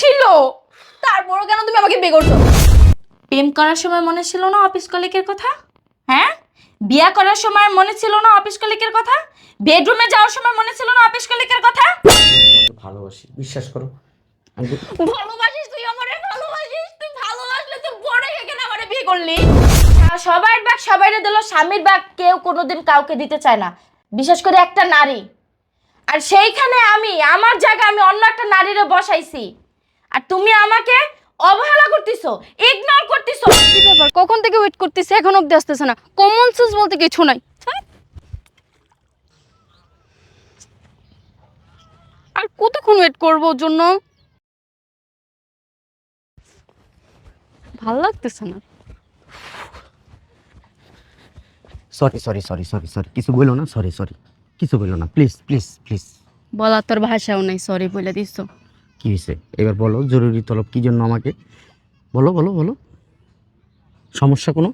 ছিল? তারপরও কেন তুমি আমাকে বিয়ে করছ? প্রেম করার সময় মনে ছিল না অফিস কলিকের কথা? হ্যাঁ? বিয়া করার সময় মনে ছিল না অফিস কলিকের কথা? বেডরুমে যাওয়ার সময় মনে ছিল না অফিস কলিকের কথা? ভালোবাসি বিশ্বাস করো। ভালোবাসিস তুই আমারে? ভালোবাসিস? তুই ভালোবাসলে তুই বড় হয়ে কেন আমারে বিয়ে করলি। সবার বাক সবাইরে দিল স্বামীর বাক কেউ কোনোদিন কাউকে দিতে চায় না। বিশেষ করে একটা নারী। আর সেইখানে আমি আমার জায়গা আমি অন্য একটা নারীরে বসাইছি। আর তুমি আমাকে অবহেলা করতেছো ইগনোর করতেছো। কি ব্যাপার? কখন থেকে ওয়েট করতেছে? এখন অব্দি আসতেছে না। কমন সেন্স বলতে কিছু নাই। আর কতক্ষণ ওয়েট করব ওর জন্য? ভালো লাগতেছে না। Sorry sorry sorry sorry sorry কিছু বলল না? সরি সরি কিছু বলল না। প্লিজ প্লিজ প্লিজ বলার তোর ভাষাও নাই। সরি বলে দিস কি হয়েছে এবার বলো জরুরি তলব কি জন্য আমাকে? বলো বলো বলো। সমস্যা কোনো?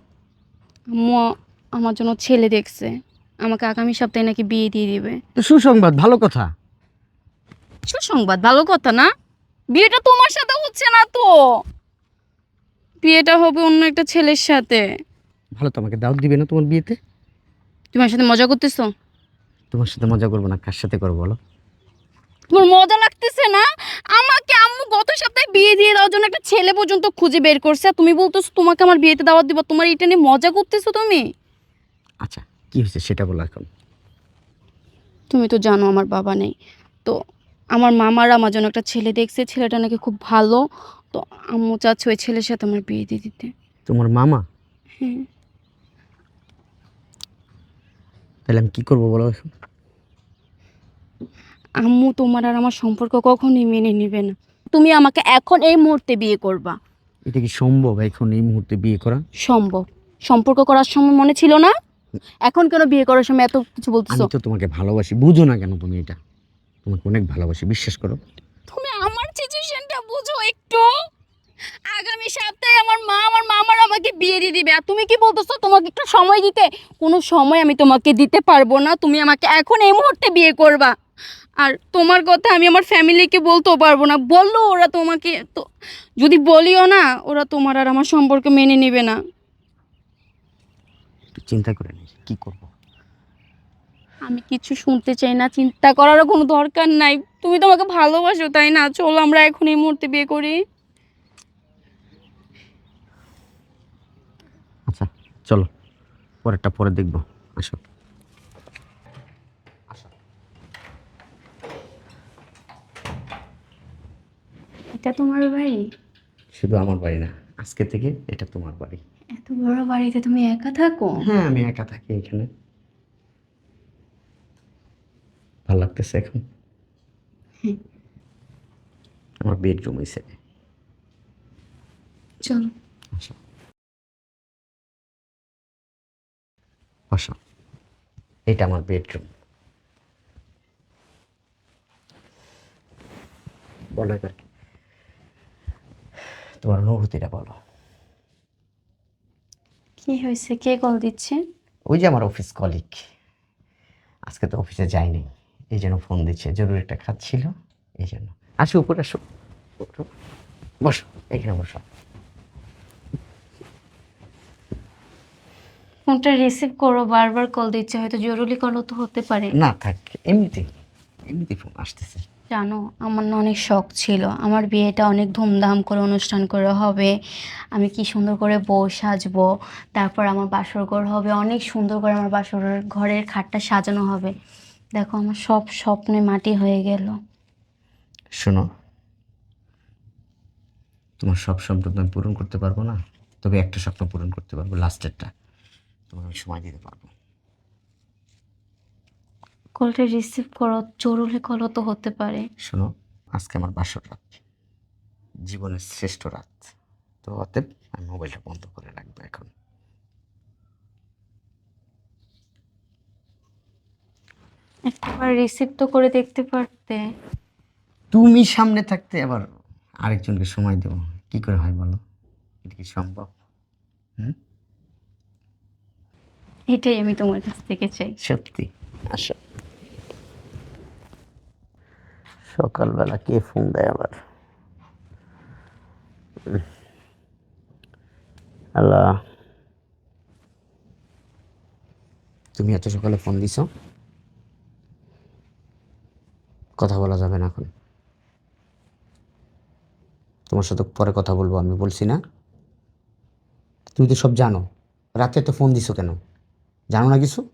আম্মু আমার জন্য ছেলে দেখছে। আমাকে আগামী সপ্তাহে নাকি বিয়ে দিয়ে দিবে। তো সুসংবাদ ভালো কথা। সুসংবাদ ভালো কথা না? বিয়েটা তোমার সাথে হচ্ছে না তো? বিয়েটা হবে অন্য একটা ছেলের সাথে। ভালো তো আমাকে দাওয়াত দিবে না তোমার বিয়েতে? তোমার সাথে মজা করতেছো? তোমার সাথে মজা করব না কার সাথে করব বলো? তোমার মজা লাগতেছে না? আমাকে আম্মু গত সপ্তাহে বিয়ে দিয়ে দেওয়ার জন্য একটা ছেলে পর্যন্ত খুঁজে বের করছে তুমি বলতেছো তোমাকে আমার বিয়েতে দাওয়াত দিব তোমার এটা নিয়ে মজা করতেছো তুমি? আচ্ছা কি হয়েছে সেটা বলো এখন। তুমি তো জানো আমার বাবা নেই। তো আমার মামার আমার জন্য একটা ছেলে দেখছে ছেলেটা নাকি খুব ভালো। তো আম্মু চাচ্ছে ওই ছেলের সাথে আমার বিয়ে দিয়ে দিতে। তোমার মামা? হ্যাঁ তাহলে আমি কি করব বলো এখন? আম্মু তোমার আর আমার সম্পর্ক কখনোই মেনে নেবে না। তুমি আমাকে এখন এই মুহূর্তে বিয়ে করবা। এটা কি সম্ভব এখন এই মুহূর্তে বিয়ে করা? সম্ভব। সম্পর্ক করার সময় মনে ছিল না? এখন কেন বিয়ে করার সময় এত কিছু বলতেছো? আমি তো তোমাকে ভালোবাসি বুঝো না কেন তুমি এটা? তোমাকে অনেক ভালোবাসি বিশ্বাস করো। তুমি আমার সিচুয়েশনটা বুঝো একটু। আগামী সপ্তাহে আমার মা আমার মামার আমাকে বিয়ে দিয়ে দিবে। আর তুমি কি বলতেছো? তোমাকে একটু সময় দিতে। কোনো সময় আমি তোমাকে দিতে পারব না। তুমি আমাকে এখন এই মুহূর্তে বিয়ে করবা। আর তোমার কথা আমি আমার ফ্যামিলিকে বলতেও পারব না। বলল ওরা তোমাকে তো যদি বলিও না ওরা তোমার আর আমার সম্পর্ক মেনে নেবে না। চিন্তা করে কি করব? আমি কিছু শুনতে চাই না চিন্তা করারও কোনো দরকার নাই। তুমি তোমাকে ভালোবাসো তাই না? চলো আমরা এখন এই মুহূর্তে বিয়ে করি। আচ্ছা চলো পরেরটা পরে দেখব আসো। এটা তোমার বাড়ি? শুধু আমার বাড়ি না আজকে থেকে এটা তোমার বাড়ি। এত বড় বাড়িতে তুমি একা থাকো? হ্যাঁ আমি একা থাকি এখানে। ভালো লাগতেছে এখন? আমার বেডরুম হয়েছে চলো। আসো। এটা আমার বেডরুম বলো এবার কি? তোমার অনুভূতিটা বলো। কি হয়েছে? কে কল দিচ্ছে? ওই যে আমার অফিস কলিগ আজকে তো অফিসে যায়নি। এই জন্য ফোন দিচ্ছে। জরুরি একটা কাজ ছিল এই জন্য। আসো উপরে আসো। বসো। এখানে বসো। ফোনটা রিসিভ করো বারবার কল দিচ্ছে। হয়তো জরুরি কলও তো হতে পারে। না থাক। এমনিতেই এমনিতেই ফোন আসতেছে। জানো, আমার না অনেক শখ ছিল। আমার বিয়েটা অনেক ধুমধাম করে অনুষ্ঠান করে হবে। আমি কি সুন্দর করে বউ সাজবো। তারপর আমার বাসর ঘর হবে। অনেক সুন্দর করে আমার বাসর ঘরের খাটটা সাজানো হবে। দেখো, আমার সব স্বপ্নে মাটি হয়ে গেল। শোনো, তোমার সব স্বপ্ন তো আমি পূরণ করতে পারব না? তবে একটা স্বপ্ন পূরণ করতে পারব লাস্টেরটা তোমার আমি সময় দিতে পারব। কলটা রিসিভ করো জরুরি কলও তো হতে পারে। শোনো আজকে আমার বাসর রাত জীবনের শ্রেষ্ঠ রাত। তো অতএব আমি মোবাইলটা বন্ধ করে রাখব এখন। একবার রিসিভ তো করে দেখতে পারতে। তুমি সামনে থাকতে আবার আরেকজনকে সময় দেবো। কি করে হয় বলো? এটা কি সম্ভব? হুম? এটাই আমি তোমার কাছ থেকে চাই। সত্যি আসো। সকালবেলা কে ফোন দেয় আবার? আল্লাহ। তুমি এত সকালে ফোন দিছ? কথা বলা যাবে না এখন। তোমার সাথে পরে কথা বলব, আমি বলছি না। তুমি তো সব জানো। রাতে তো ফোন দিছো কেন? জানো না কিছু?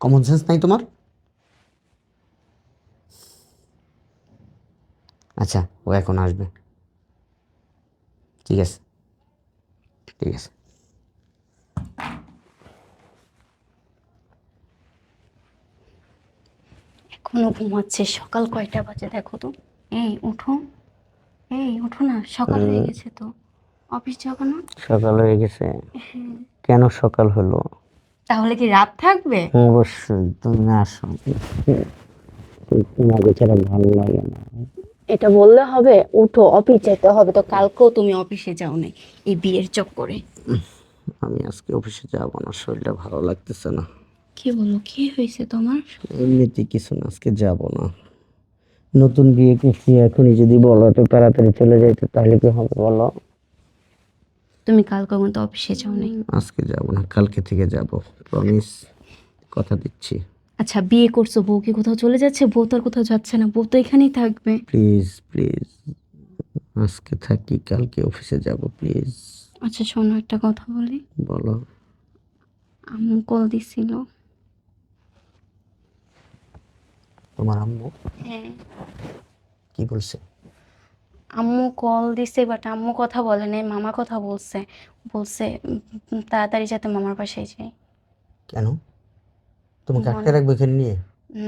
কমন সেন্স নাই তোমার? আচ্ছা ও এখন আসবে। ঠিক আছে। ঠিক আছে। এখনও ঘুমাচ্ছে। সকাল কয়টা বাজে দেখো তো? এই উঠো। এই উঠো না সকাল হয়ে গেছে তো। অফিস যাব না? সকাল হয়ে গেছে। কেন সকাল হলো? তাহলে কি রাত থাকবে? অবশ্যই তুমি আসো। তোমাকে ছাড়া ভালো লাগে না। এটা বললে হবে উঠো অফিস যেতে হবে। তো কালকেও তুমি অফিসে যাও নাই এই বিয়ের চক্করে? আমি আজকে অফিসে যাব না শরীরটা ভালো লাগতেছে না। কি বলো কি হয়েছে তোমার? এমনিতে কিছু না আজকে যাব না। নতুন বিয়ে করছি এখনই যদি বলো তো তাড়াতাড়ি চলে যাইতে তাহলে কি হবে বলো? তুমি কালকে কিন্তু অফিসে যাও নাই আজকে যাব না কালকে থেকে যাব প্রমিস কথা দিচ্ছি। আচ্ছা বিয়ে করছ বউ কি কোথাও চলে যাচ্ছে? বউ তো আর কোথাও যাচ্ছে না বউ তো এখানেই থাকবে। প্লিজ প্লিজ আজকে থাকি কালকে অফিসে যাব প্লিজ। আচ্ছা শোনো একটা কথা বলি। বলো। আম্মু কল দিছিল। তোমার আম্মু? হ্যাঁ। কি বলছে? আম্মু কল দিছে বাট আম্মু কথা বলে নাই মামা কথা বলছে। বলছে উম, তাড়াতাড়ি যাতে মামার বাসায় যাই। কেন? তোমাকে আটকে রাখবে এখানে নিয়ে?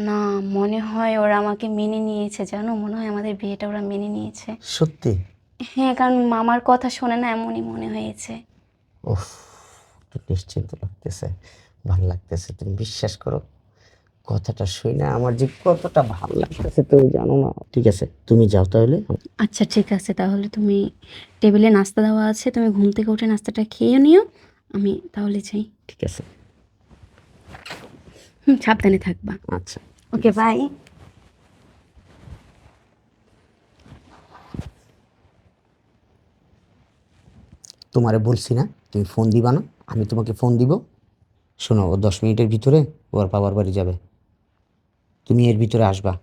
না মনে হয় ওরা আমাকে মেনে নিয়েছে জানো? মনে হয় আমাদের বিয়েটা ওরা মেনে নিয়েছে। সত্যি? হ্যাঁ কারণ মামার কথা শোনে না এমনই মনে হয়েছে। ওফ একটু নিশ্চিন্ত লাগতেছে ভালো লাগতেছে। তুমি বিশ্বাস করো কথাটা শুই না আমার যে কতটা ভালো লাগতেছে তুমি জানো না। ঠিক আছে তুমি যাও তাহলে। আচ্ছা ঠিক আছে তাহলে তুমি টেবিলে নাস্তা দেওয়া আছে তুমি ঘুম থেকে উঠে নাস্তাটা খেয়ে নিও আমি তাহলে যাই। ঠিক আছে। সাবধানে থাকবা। আচ্ছা। Okay bye. তোমারে বলছি না তুমি ফোন দিবা না আমি তোমাকে ফোন দিব। শোনো ও দশ মিনিটের ভিতরে ওর বাবার বাড়ি যাবে। তুমি এর ভিতরে আসবা।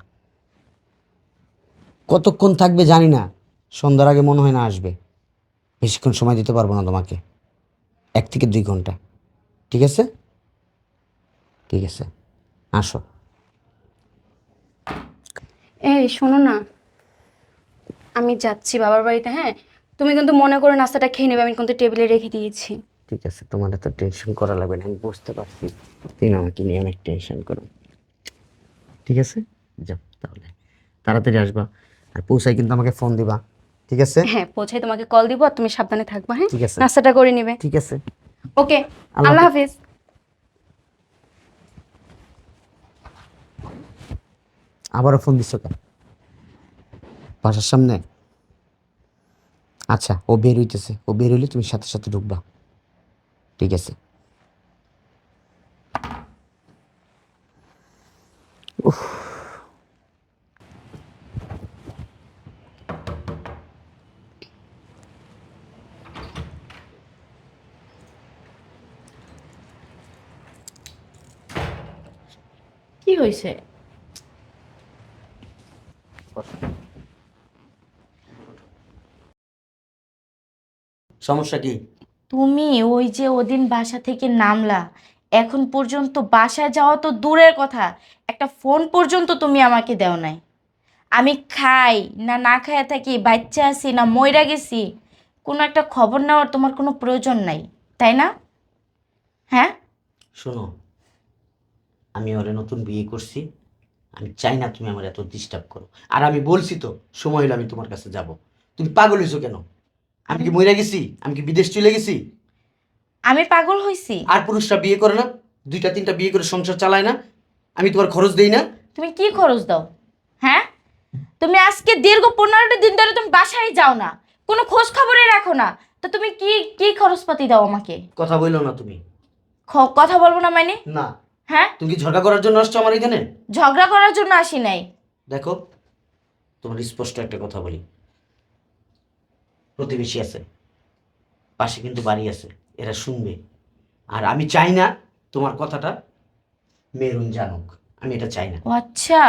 কতক্ষণ থাকবে জানি না সন্ধ্যার আগে মনে হয় না আসবে। বেশিক্ষণ সময় দিতে পারব না তোমাকে। এক থেকে দুই ঘণ্টা। ঠিক আছে? ঠিক আছে আসো। এই শোনো না। আমি যাচ্ছি বাবার বাড়িতে হ্যাঁ? তুমি কিন্তু মনে করে নাস্তাটা খেয়ে নেবে আমি কিন্তু টেবিলে রেখে দিয়েছি। ঠিক আছে তোমার এত টেনশন করা লাগবে না আমি বুঝতে পারছি। তুমি আমাকে নিয়ে অনেক টেনশন করো। ঠিক আছে? যাও তাহলে। তাড়াতাড়ি আসবা আর পৌঁছাই কিন্তু আমাকে ফোন দিবা। ঠিক আছে? হ্যাঁ পৌঁছাই তোমাকে কল দিব আর তুমি সাবধানে থাকবা হ্যাঁ? ঠিক আছে। নাস্তাটা করে নিবে। ঠিক আছে। ওকে আল্লাহ হাফিজ। আবারও ফোন দিচ্ছ কেন? বাসার সামনে? আচ্ছা ও বের হইতেছে। ও বের হইলে তুমি সাথে সাথে ঢুকবা। ঠিক আছে। কি হয়েছে সমস্যা কি? তুমি ওই যে ওদিন বাসা থেকে নামলা এখন পর্যন্ত বাসায় যাওয়া তো দূরের কথা একটা ফোন পর্যন্ত তুমি আমাকে দেও নাই। আমি খাই না না খাইয়া থাকি বাচ্চা আছি না ময়রা গেছি কোনো একটা খবর নেওয়ার তোমার কোনো প্রয়োজন নাই তাই না? হ্যাঁ? শোনো আমি ওরে নতুন বিয়ে করছি আমি চাই না তুমি আমার এত ডিস্টার্ব করো। আর আমি বলছি তো সময় হলে আমি তোমার কাছে যাব। তুমি পাগল হয়েছো কেন? আমি কি মরে গেছি? আমি কি বিদেশ চলে গেছি? আমি পাগল হয়েছি আর পুরুষরা বিয়ে করে না? দুইটা তিনটা বিয়ে করে সংসার চালায় না? আমি তোমার খরচ দেই না? তুমি কি খরচ দাও? হ্যাঁ? তুমি আজকে দীর্ঘ পনেরোটা দিন ধরে তুমি বাসায় যাও না। কোনো খোঁজ খবরই রাখো না। তো তুমি কি কি খরচপাতি দাও আমাকে? কথা বলল না তুমি। খ- কথা বলব না মানে? না। হ্যাঁ? তুমি কি ঝগড়া করার জন্য আসছো আমার এখানে? ঝগড়া করার জন্য আসি নাই। দেখো তোমার স্পষ্ট একটা কথা বলি। প্রতিবেশী আছে পাশে কিন্তু বাড়ি আছে এরা শুনবে। আর আমি চাই না তোমার কথাটা মেরুন জানুক আমি এটা চাই না। ও আচ্ছা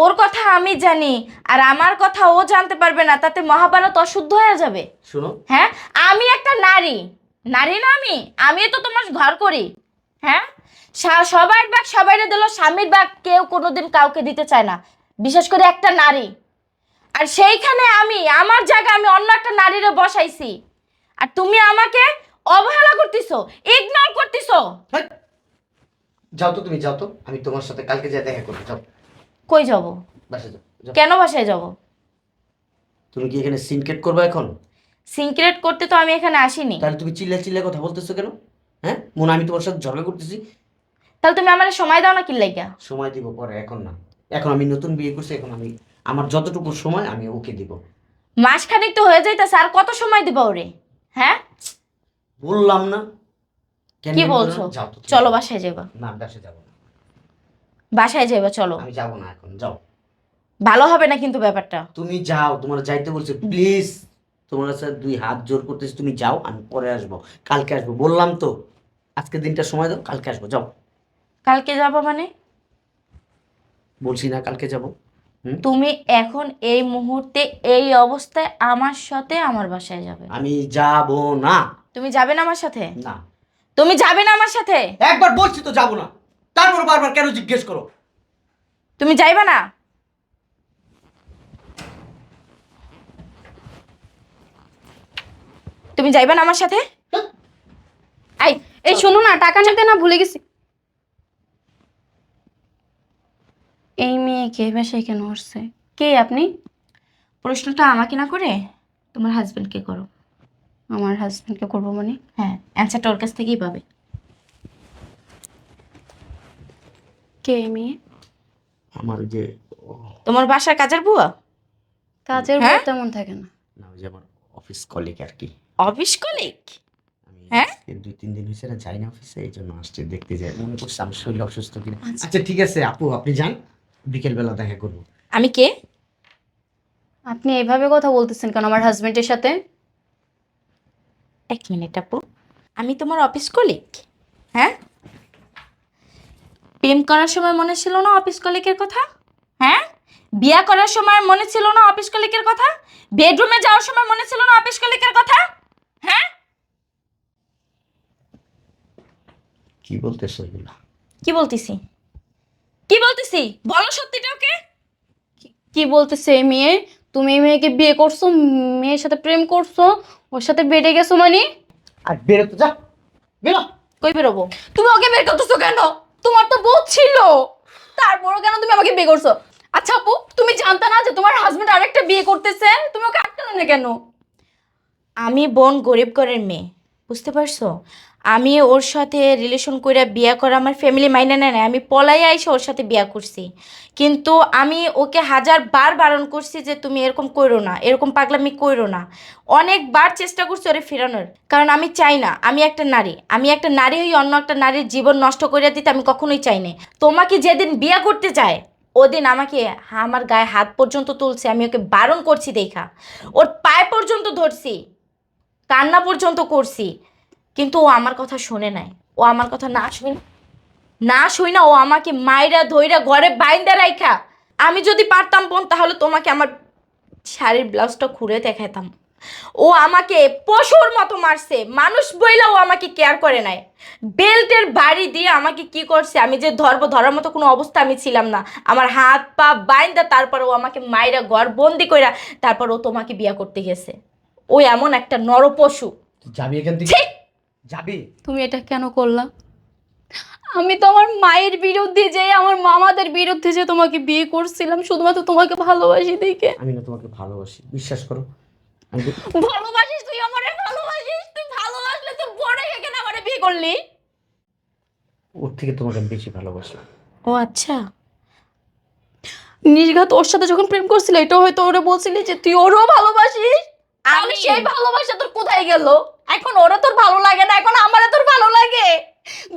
ওর কথা আমি জানি আর আমার কথা ও জানতে পারবে না তাতে মহাভারত অশুদ্ধ হয়ে যাবে। শোনো। হ্যাঁ আমি একটা নারী নারী না আমি আমি তো তোমার ঘর করি। হ্যাঁ সবার বাক সবাইরে দিল স্বামীর বাক কেউ কোনোদিন কাউকে দিতে চায় না বিশেষ করে একটা নারী। আর সেইখানে আমি আমার জায়গায় আমি অন্য একটা নারীরে বসাইছি। আর তুমি আমাকে অবহেলা করতেছো ইগনোর করতেছো! যাও তো তুমি যাও তো। আমি তোমার সাথে কালকে যা দেখা করব যাও। কই যাব? বাসে যাও। কেন বাসায় যাব? তুমি কি এখানে সিনকেট করবে এখন? সিনক্রেট করতে তো আমি এখানে আসিনি। তাহলে তুমি চিল্লা চিল্লা কথা বলতেছো কেন? হ্যাঁ? মনে আমি তোমার সাথে ঝগড়া করতেছি। তাহলে তুমি আমার সময় দাও না কি লাগিয়া সময় দিব পরে এখন না। এখন আমি নতুন বিয়ে করছি এখন আমি আমার যতটুকু সময় আমি ওকে দিব। মাসখানেক তো হয়ে যাইতেছে আর কত সময় দিবা ওরে? হ্যাঁ? বললাম না। কেন কি বলছো? যাও তো তুমি। চলো বাসায় যাবা না বাসে যাব না। বাসায় যাবা চলো। আমি যাব না এখন যাও। ভালো হবে না কিন্তু ব্যাপারটা। তুমি যাও তোমার যাইতে বলছি প্লিজ তোমার কাছে দুই হাত জোর করতেছি তুমি যাও আমি পরে আসব। কালকে আসব। বললাম তো আজকে দিনটা সময় দাও কালকে আসব যাও। কালকে যাবা মানে? বলছি না কালকে যাব। তুমি এখন এই মুহূর্তে এই অবস্থায় আমার সাথে আমার বাসায় যাবে। আমি যাব না। তুমি যাবে না আমার সাথে? না। তুমি যাবে না আমার সাথে? একবার বলছি তো যাব না। তারপর বারবার কেন জিজ্ঞেস করো? তুমি যাইবা না? তুমি যাইবা না আমার সাথে? এই এই শোনো না টাকা নিতে না ভুলে গেছি। এই মেয়েকে বাসায় কেন আসছে কে আপনি? প্রশ্নটা আমাকে না করে তোমার হাজব্যান্ডকে করো। আমার হাজব্যান্ডকে করব মানে? হ্যাঁ অ্যান্সারটা ওর কাছ থেকেই পাবে। কে এই মেয়ে? আমার যে তোমার বাসার কাজের বুয়া? কাজের হ্যাঁ? বউ তেমন থাকে না। না ওই যে আমার অফিস কলিগ আর কি। অফিস কলিগ আমি হ্যাঁ? আজকে দুই তিন দিন হয়েছে না যাই না অফিসে এই জন্য আসছে দেখতে যাই মনে করছে আমার শরীর অসুস্থ কিনা। আচ্ছা। আচ্ছা ঠিক আছে আপু আপনি যান। বিকেলবেলা দেখা করব। আমি কে? আপনি এইভাবে কথা বলতেছেন কেন আমার হাজবেন্ডের সাথে? এক মিনিট আপু। আমি তোমার অফিস কলিগ হ্যাঁ? প্রেম করার সময় মনে ছিল না অফিস কলিগের কথা? হ্যাঁ? বিয়া করার সময় মনে ছিল না অফিস কলিগের কথা? বেডরুমে যাওয়ার সময় মনে ছিল না অফিস কলিগের কথা? হ্যাঁ? কি বলতেছো এগুলা? কি বলতেছি? কি বলতেছি? বলো সত্যিটা ওকে। কি বলতেছে এই মেয়ে? তুমি এই মেয়েকে বিয়ে করছ মেয়ের সাথে প্রেম করছ ওর সাথে বেড়ে গেছো মানে? আর বেরো তো যা। বেরো। কই বেরোবো? তুমি ওকে বের করতেছো কেন? তোমার তো বউ ছিল। তারপরও কেন তুমি আমাকে বিয়ে করছ? আচ্ছা আপু তুমি জানতে না যে তোমার হাজবেন্ড আরেকটা বিয়ে করতেছে? তুমি ওকে আটকালে না কেন? আমি বোন গরিব ঘরের মেয়ে বুঝতে পারছ? আমি ওর সাথে রিলেশন করে বিয়া করা আমার ফ্যামিলি মাইনে নেয় না আমি পলাই আইসে ওর সাথে বিয়া করছি। কিন্তু আমি ওকে হাজার বার বারণ করছি যে তুমি এরকম করো না, এরকম পাগলামি করো না। অনেকবার চেষ্টা করছি ওরে ফেরানোর, কারণ আমি চাই না, আমি একটা নারী। আমি একটা নারী হই, অন্য একটা নারীর জীবন নষ্ট করে দিতে আমি কখনোই চাই না তোমাকে যেদিন বিয়া করতে যায়, ওদিন আমাকে আমার গায়ে হাত পর্যন্ত তুলছে, আমি ওকে বারণ করছি দেখা। ওর পায়ে পর্যন্ত ধরছি, কান্না পর্যন্ত করছি। কিন্তু ও আমার কথা শোনে নাই। ও আমার কথা না শুই না শুই না ও আমাকে মাইরা ধইরা ঘরে বাইন্দা রাইখা। আমি যদি পারতাম বোন তাহলে তোমাকে আমার শাড়ির ব্লাউজটা খুলে দেখাতাম ও আমাকে পশুর মতো মারছে। মানুষ বইলা ও আমাকে কেয়ার করে নাই। বেল্টের বাড়ি দিয়ে আমাকে কি করছে? আমি যে ধরবো ধরার মতো কোনো অবস্থা আমি ছিলাম না। আমার হাত পা বাইন্দা তারপর ও আমাকে মাইরা ঘর বন্দি কইরা তারপর ও তোমাকে বিয়া করতে গেছে। ও এমন একটা নরপশু। যাবি এখান থেকে! যাবি? তুমি এটা কেন করলা? আমি তো আমার মায়ের বিরুদ্ধে যে আমার মামাদের বিরুদ্ধে যে তোমাকে বিয়ে করছিলাম শুধুমাত্র তোমাকে ভালোবাসি দেখে। আমি না তোমাকে ভালোবাসি বিশ্বাস করো। ভালোবাসিস তুই আমারে ভালোবাসিস? তুই ভালোবাসলে তো বড় হয়ে কেন আমারে বিয়ে করলি। ওর থেকে তোমাকে বেশি ভালোবাসি ও আচ্ছা। নির্ঘাত ওর সাথে যখন প্রেম করছিল এটাও হয়তো ওরে বলছিলি যে তুই ওরও ভালোবাসিস? আমি- সেই ভালোবাসা তোর কোথায় গেল? এখন ওরা তোর ভালো লাগে না এখন আমারে তোর ভালো লাগে।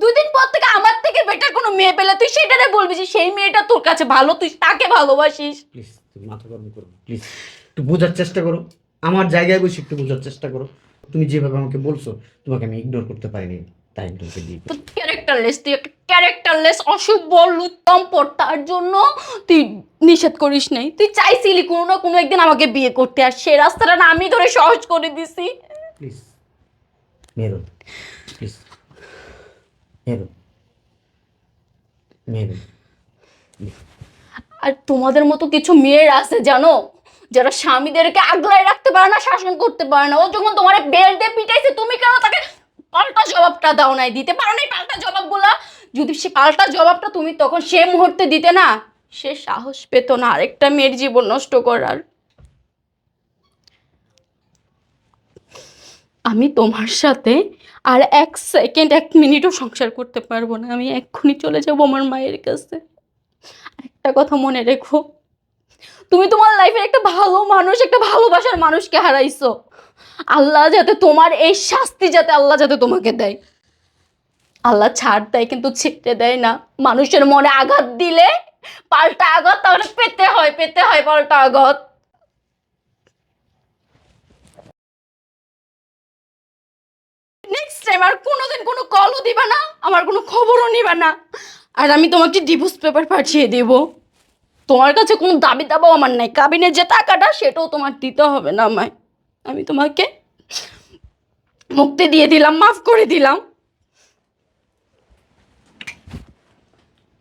দুদিন পর থেকে আমার থেকে বেটার কোনো মেয়ে পেলে তুই সেটারে বলবি যে সেই মেয়েটা তোর কাছে ভালো তুই তাকে ভালোবাসিস। প্লিজ তুমি মাথা গরম করো প্লিজ একটু বোঝার চেষ্টা করো আমার জায়গায় বসে একটু বোঝার চেষ্টা করো। তুমি যেভাবে আমাকে বলছো তোমাকে আমি ইগনোর করতে পারিনি তাই তোমাকে দিয়ে তো ক্যারেক্টারলেস তুই একটা ক্যারেক্টারলেস অসভ্য লুচ্চম্পট তার জন্য তুই নিষেধ করিস নাই। তুই চাইছিলি কোনো না কোনো একদিন আমাকে বিয়ে করতে আর সে রাস্তাটা না আমি ধরে সহজ করে দিছি। প্লিজ মেরো প্লিজ মেরো মেরো আর তোমাদের মতো কিছু মেয়ের আছে, জানো? যারা স্বামীদেরকে আগলায় রাখতে পারে না, শাসন করতে পারে না। ও যখন তোমার বেল দিয়ে পিটাইছে, তুমি কেন তাকে পাল্টা জবাবটা দাও নাই? দিতে পারো নাই পাল্টা জবাবগুলা? যদি সে পাল্টা জবাবটা তুমি তখন সে মুহূর্তে দিতে না, সে সাহস পেত না আরেকটা মেয়ের জীবন নষ্ট করার। আমি তোমার সাথে আর এক সেকেন্ড এক মিনিটও সংসার করতে পারব না। আমি এক্ষুনি চলে যাব আমার মায়ের কাছে। একটা কথা মনে রেখো, তুমি তোমার লাইফের একটা ভালো মানুষ, একটা ভালোবাসার মানুষকে হারাইছো। আল্লাহ যাতে তোমার এই শাস্তি যাতে আল্লাহ যাতে তোমাকে দেয়। আল্লাহ ছাড় দেয় কিন্তু ছেড়ে দেয় না। মানুষের মনে আঘাত দিলে পাল্টা আঘাত তাহলে পেতে হয় পেতে হয় পাল্টা আঘাত। নেক্সট টাইম আর কোনোদিন কোনো কলও দিবা না আমার কোনো খবরও নিবা না। আর আমি তোমাকে ডিভোর্স পেপার পাঠিয়ে দেব। তোমার কাছে কোনো দাবি দাবাও আমার নাই। কাবিনের যে টাকাটা সেটাও তোমার দিতে হবে না আমায়। আমি তোমাকে মুক্তি দিয়ে দিলাম মাফ করে দিলাম।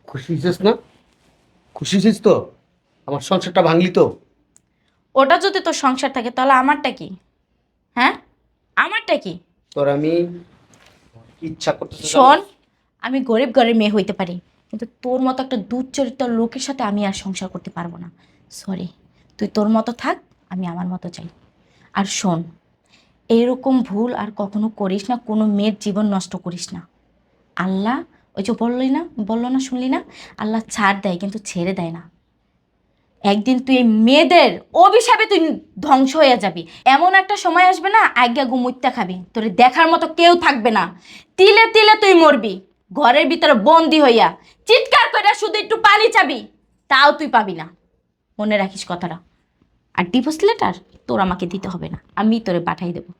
খুশি হয়েছিস না? খুশি হয়েছিস তো? আমার সংসারটা ভাঙলি তো? ওটা যদি তোর সংসার থাকে তাহলে আমারটা কি? হ্যাঁ? আমারটা কি? তোর আমি ইচ্ছা করতেছে শোন, আমি গরিব ঘরের মেয়ে হইতে পারি, কিন্তু তোর মতো একটা দুধ চরিত্র লোকের সাথে আমি আর সংসার করতে পারব না। সরি তুই তোর মতো থাক, আমি আমার মতো চাই। আর শোন, এইরকম ভুল আর কখনো করিস না, কোনো মেয়ের জীবন নষ্ট করিস না। আল্লাহ, ওই যে বললি না, বলল না, শুনলি না? আল্লাহ ছাড় দেয়, কিন্তু ছেড়ে দেয় না। একদিন তুই এই মেয়েদের অভিশাপে তুই ধ্বংস হয়ে যাবি। এমন একটা সময় আসবে না, আজ্ঞা গুমুত্যা খাবি। তোর দেখার মতো কেউ থাকবে না। তিলে তিলে তুই মরবি, ঘরের ভিতরে বন্দি হইয়া। চিৎকার করে শুধু একটু পানি চাবি, তাও তুই পাবি না। মনে রাখিস কথাটা। আর ডিভোর্স লেটার তোর আমাকে দিতে হবে না, আমি তোরে পাঠাই দেবো।